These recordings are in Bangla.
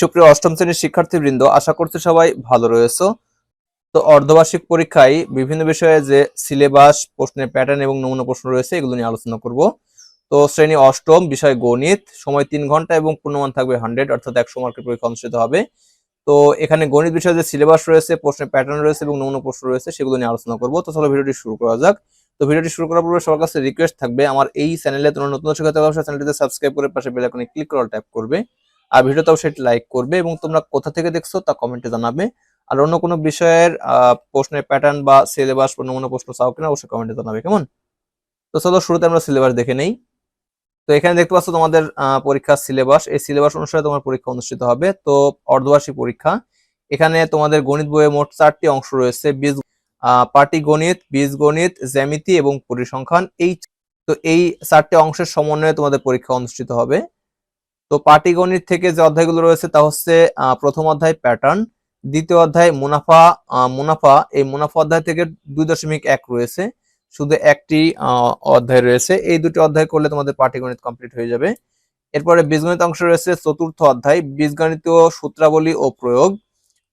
সুপ্রিয় অষ্টম শ্রেণির শিক্ষার্থীবৃন্দ, আশা করছি সবাই ভালো রয়েছে। তো অর্ধবার্ষিক পরীক্ষায় বিভিন্ন বিষয়ে যে সিলেবাস, প্রশ্নের প্যাটার্ন এবং নমুনা প্রশ্ন রয়েছে, এগুলো নিয়ে আলোচনা করব। তো শ্রেণি অষ্টম, বিষয় গণিত, সময় তিন ঘণ্টা এবং পূর্ণমান থাকবে হান্ড্রেড অর্থাৎ একশো মার্কের পরীক্ষা অনুষ্ঠিত হবে। তো এখানে গণিত বিষয়ে যে সিলেবাস রয়েছে, প্রশ্নের প্যাটার্ন রয়েছে এবং নমুনা প্রশ্ন রয়েছে, সেগুলো নিয়ে আলোচনা করব। তো চলো ভিডিওটি শুরু করা যাক। তো ভিডিওটি শুরু করার পূর্বে সবার কাছে রিকোয়েস্ট থাকবে, আমার এই চ্যানেলে তোমরা নতুন শিক্ষার্থী চ্যানেলটিতে সাবস্ক্রাইব করে পাশে বেল আইকনে ক্লিক করে ট্যাপ করবে। আর ভিডিওতে অবশ্যই লাইক করবে এবং তোমরা কোথা থেকে দেখছ তা কমেন্টে জানাবে। আর অন্য কোনো বিষয়ের প্রশ্নের প্যাটার্ন বা সিলেবাস বা নমুনা প্রশ্ন চাও কিনা অবশ্যই কমেন্টে জানাবে, কেমন? তো চলো শুরুতে আমরা সিলেবাস দেখে নেই। তো এখানে দেখতে পাচ্ছ তোমাদের পরীক্ষার সিলেবাস এই সিলেবাস অনুসারে তোমার পরীক্ষা অনুষ্ঠিত হবে। তো অর্ধবার্ষিক পরীক্ষা। এখানে তোমাদের গণিত বইয়ে মোট চারটি অংশ রয়েছে। বীজ পাটিগণিত বীজগণিত জ্যামিতি এবং পরিসংখ্যান। এই তো এই চারটি অংশের সমন্বয়ে তোমাদের পরীক্ষা অনুষ্ঠিত হবে। তো পাটিগণিত থেকে যে অধ্যায়গুলো রয়েছে তা হচ্ছে প্রথম অধ্যায় প্যাটার্ন দ্বিতীয় অধ্যায় মুনাফা মুনাফা, এই মুনাফা অধ্যায় থেকে দুই দশমিক এক রয়েছে। শুধু একটি অধ্যায় রয়েছে। এই দুটি অধ্যায় করলে তোমাদের পাটিগণিত কমপ্লিট হয়ে যাবে। এরপরে বীজগণিত অংশ রয়েছে, চতুর্থ অধ্যায় বীজগণিতীয় সূত্রাবলী ও প্রয়োগ।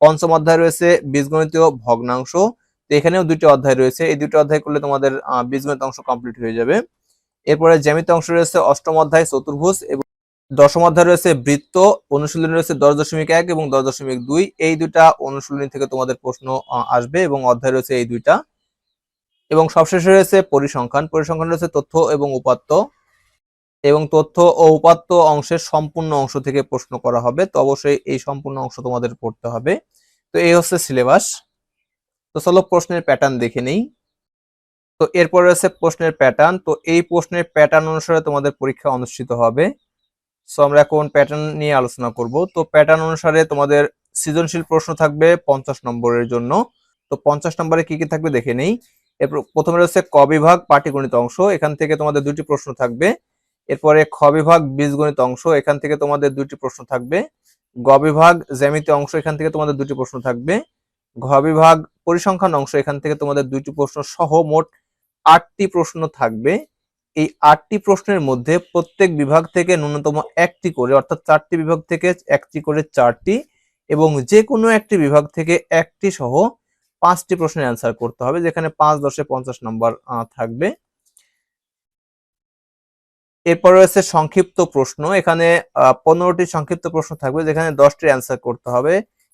পঞ্চম অধ্যায় রয়েছে বীজগণিতীয় ভগ্নাংশ। তো এখানেও দুটি অধ্যায় রয়েছে। এই দুটি অধ্যায় করলে তোমাদের বীজগণিত অংশ কমপ্লিট হয়ে যাবে। এরপরে জ্যামিতি অংশ রয়েছে, অষ্টম অধ্যায়, চতুর্ভুজ এবং দশম অধ্যায় রয়েছে বৃত্ত, অনুশীলনী রয়েছে দশ দশমিক এক এবং দশ দশমিক দুই। এই দুইটা অনুশীলনী থেকে তোমাদের প্রশ্ন আসবে এবং অধ্যায় রয়েছে এই দুইটা। এবং সবশেষে রয়েছে পরিসংখ্যান। পরিসংখ্যান রয়েছে তথ্য এবং উপাত্ত। এবং তথ্য ও উপাত্ত অংশের সম্পূর্ণ অংশ থেকে প্রশ্ন করা হবে। তো অবশ্যই এই সম্পূর্ণ অংশ তোমাদের পড়তে হবে। তো এই হচ্ছে সিলেবাস। তো চলো প্রশ্নের প্যাটার্ন দেখে নেই। তো এরপর রয়েছে প্রশ্নের প্যাটার্ন তো এই প্রশ্নের প্যাটার্ন অনুসারে তোমাদের পরীক্ষা অনুষ্ঠিত হবে। সো আমরা এখন প্যাটার্ন নিয়ে আলোচনা করব। তো প্যাটার্ন অনুসারে তোমাদের সৃজনশীল প্রশ্ন থাকবে পঞ্চাশ নম্বরের জন্য। তো পঞ্চাশ নম্বরে কি কি থাকবে দেখে নেই। এরপর প্রথমে রয়েছে ক বিভাগ পাটিগণিত অংশ। এখান থেকে তোমাদের দুটি প্রশ্ন থাকবে। এরপরে খ বিভাগ বীজগণিত অংশ। এখান থেকে তোমাদের দুটি প্রশ্ন থাকবে। গ বিভাগ জ্যামিতি অংশ। এখান থেকে তোমাদের দুটি প্রশ্ন থাকবে। ঘ বিভাগ পরিসংখ্যান অংশ। এখান থেকে তোমাদের দুটি প্রশ্ন সহ মোট আটটি প্রশ্ন থাকবে। এই আটটি প্রশ্নের মধ্যে প্রত্যেক বিভাগ থেকে ন্যূনতম একটি করে, অর্থাৎ চারটি বিভাগ থেকে একটি করে চারটি এবং যে কোনো একটি বিভাগ থেকে একটি সহ পাঁচটি প্রশ্নের অ্যান্সার করতে হবে, যেখানে পাঁচ, দশে পঞ্চাশ নম্বর থাকবে। এরপর রয়েছে সংক্ষিপ্ত প্রশ্ন, এখানে পনেরোটি সংক্ষিপ্ত প্রশ্ন থাকবে, যেখানে দশটি অ্যান্সার করতে হবে।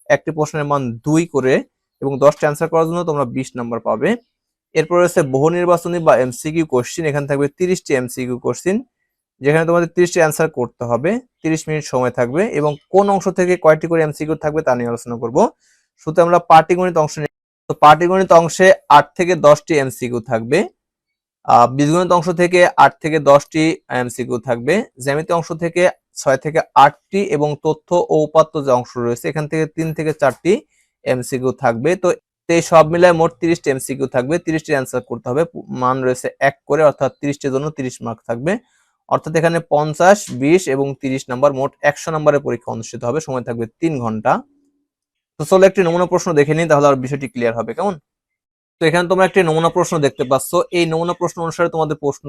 একটি প্রশ্নের মান দুই করে এবং দশটি অ্যান্সার করার জন্য তোমরা বিশ নম্বর পাবে। এরপর রয়েছে বহু নির্বাচনী বা এমসিকিউ কোশ্চিন এখানে থাকবে তিরিশটি এমসিকিউ কোশ্চিন যেখানে তোমাদের তিরিশটি অ্যান্সার করতে হবে, তিরিশ মিনিট সময় থাকবে এবং কোন অংশ থেকে কয়টি করে এমসিকিউ থাকবে তা নিয়ে আলোচনা করব। শুধু আমরা পাটিগণিত অংশ তো পাটিগণিত অংশে আট থেকে দশটি এমসিকিউ থাকবে বীজগণিত অংশ থেকে আট থেকে দশটি এমসিকিউ থাকবে, জ্যামিতি অংশ থেকে ছয় থেকে আটটি এবং তথ্য ও উপাত্ত যে অংশ রয়েছে, এখান থেকে তিন থেকে চারটি এমসিকিউ থাকবে। তো এই সব মিলায় মোট তিরিশটি এমসিকিউ থাকবে, তিরিশটি অ্যান্সার করতে হবে মান রয়েছে এক করে, অর্থাৎ তিরিশটির জন্য তিরিশ মার্ক থাকবে। অর্থাৎ এখানে পঞ্চাশ, বিশ এবং তিরিশ নাম্বার মোট একশো নম্বরের পরীক্ষা অনুষ্ঠিত হবে, সময় থাকবে তিন ঘণ্টা। তো চলো একটি নমুনা প্রশ্ন দেখে নিই, তাহলে আর বিষয়টি ক্লিয়ার হবে, কেমন? তো এখানে তোমরা একটি নমুনা প্রশ্ন দেখতে পাচ্ছ, এই নমুনা প্রশ্ন অনুসারে তোমাদের প্রশ্ন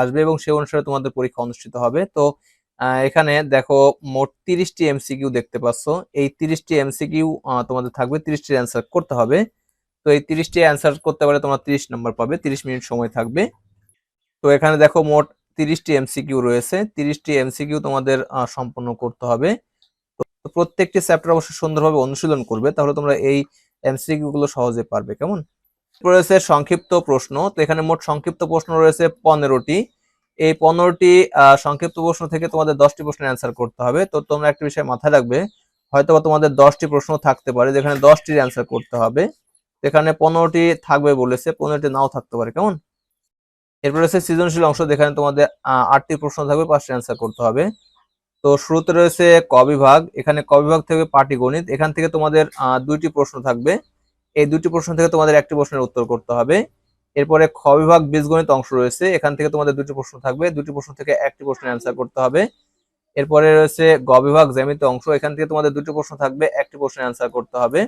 আসবে এবং সেই অনুসারে তোমাদের পরীক্ষা অনুষ্ঠিত হবে। তো এখানে দেখো মোট তিরিশটি এমসিকিউ দেখতে পাচ্ছ। এই তিরিশটি এমসিকিউ তোমাদের থাকবে তিরিশটি অ্যান্সার করতে হবে। তো এই তিরিশটি অ্যান্সার করতে পারলে তোমরা তিরিশ নম্বর পাবে, তিরিশ মিনিট সময় থাকবে। তো এখানে দেখো মোট তিরিশটি এমসিকিউ রয়েছে, তিরিশটি এমসিকিউ তোমাদের সম্পন্ন করতে হবে। তো প্রত্যেকটি চ্যাপ্টার অবশ্যই সুন্দরভাবে অনুশীলন করবে, তাহলে তোমরা এই এমসিকিউ গুলো সহজে পারবে, কেমন? রয়েছে সংক্ষিপ্ত প্রশ্ন, তো এখানে মোট সংক্ষিপ্ত প্রশ্ন রয়েছে পনেরোটি। এই পনেরোটি সংক্ষিপ্ত প্রশ্ন থেকে তোমাদের দশটি প্রশ্নের অ্যান্সার করতে হবে। তো তোমরা একটা বিষয় মাথায় রাখবে হয়তো বা তোমাদের দশটি প্রশ্ন থাকতে পারে, যেখানে দশটির অ্যান্সার করতে হবে। এখানে পনেরোটি থাকবে বলেছে, পনেরোটি নাও থাকতে পারে, কেমন? এরপর রয়েছে সৃজনশীল অংশ, যেখানে তোমাদের আটটি প্রশ্ন থাকবে, পাঁচটি অ্যান্সার করতে হবে। তো শুরুতে রয়েছে ক বিভাগ, এখানে ক বিভাগ থেকে পাটিগণিত এখান থেকে তোমাদের দুইটি প্রশ্ন থাকবে। এই দুটি প্রশ্ন থেকে তোমাদের একটি প্রশ্নের উত্তর করতে হবে। এরপরে খ বিভাগ বীজগণিত অংশ রয়েছে। এখান থেকে তোমাদের দুটি প্রশ্ন থাকবে। দুটি প্রশ্ন থেকে একটি প্রশ্নের অ্যান্সার করতে হবে। এরপরে রয়েছে গ বিভাগ জ্যামিতি অংশ। এখান থেকে তোমাদের দুটি প্রশ্ন থাকবে, একটি প্রশ্নের অ্যান্সার করতে হবে।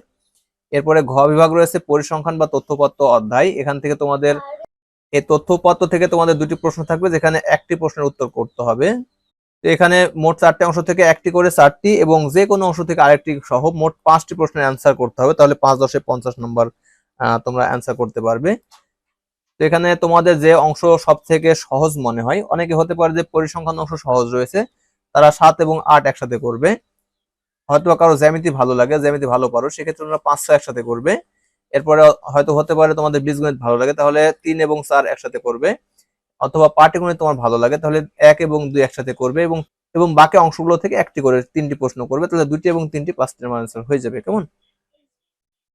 এরপরে ঘ বিভাগ রয়েছে পরিসংখ্যান বা তথ্যপত্র অধ্যায়। এখান থেকে তোমাদের এই তথ্যপত্র থেকে তোমাদের দুটি প্রশ্ন থাকবে, যেখানে একটি প্রশ্নের উত্তর করতে হবে। তো এখানে মোট চারটি অংশ থেকে একটি করে চারটি এবং যে কোনো অংশ থেকে আরেকটি সহ মোট পাঁচটি প্রশ্নের অ্যান্সার করতে হবে। তাহলে পাঁচ দশে পঞ্চাশ নম্বর তোমরা অ্যান্সার করতে পারবে। তো এখানে তোমাদের যে অংশ সব থেকে সহজ মনে হয়, অনেকে হতে পারে যে পরিসংখ্যান অংশ সহজ রয়েছে, তারা সাত এবং আট একসাথে করবে। হয়তো কারও জ্যামিতি ভালো লাগে, জ্যামিতি ভালো পারো, সেক্ষেত্রে তোমরা পাঁচ ছয় একসাথে করবে। এরপরে হয়তো হতে পারে তোমাদের বীজগণিত ভালো লাগে, তাহলে তিন এবং চার একসাথে করবে। অথবা পাটিগণিত তোমার ভালো লাগে, তাহলে এক এবং দুই একসাথে করবে এবং এবং বাকি অংশগুলো থেকে একটি করে তিনটি প্রশ্ন করবে, তাহলে দুটি এবং তিনটি পাঁচটির আনসার হয়ে যাবে, কেমন?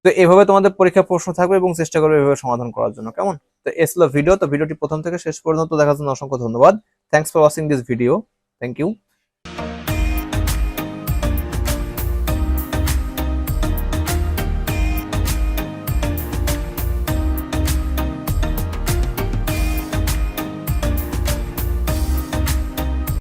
তো এভাবে তোমাদের পরীক্ষা প্রশ্ন থাকবে এবং চেষ্টা করবে এভাবে সমাধান করার জন্য। কেমন? তো এস ভিডিও। তো ভিডিওটি প্রথম থেকে শেষ পর্যন্ত দেখার জন্য অসংখ্য ধন্যবাদ। Thanks for watching this video thank you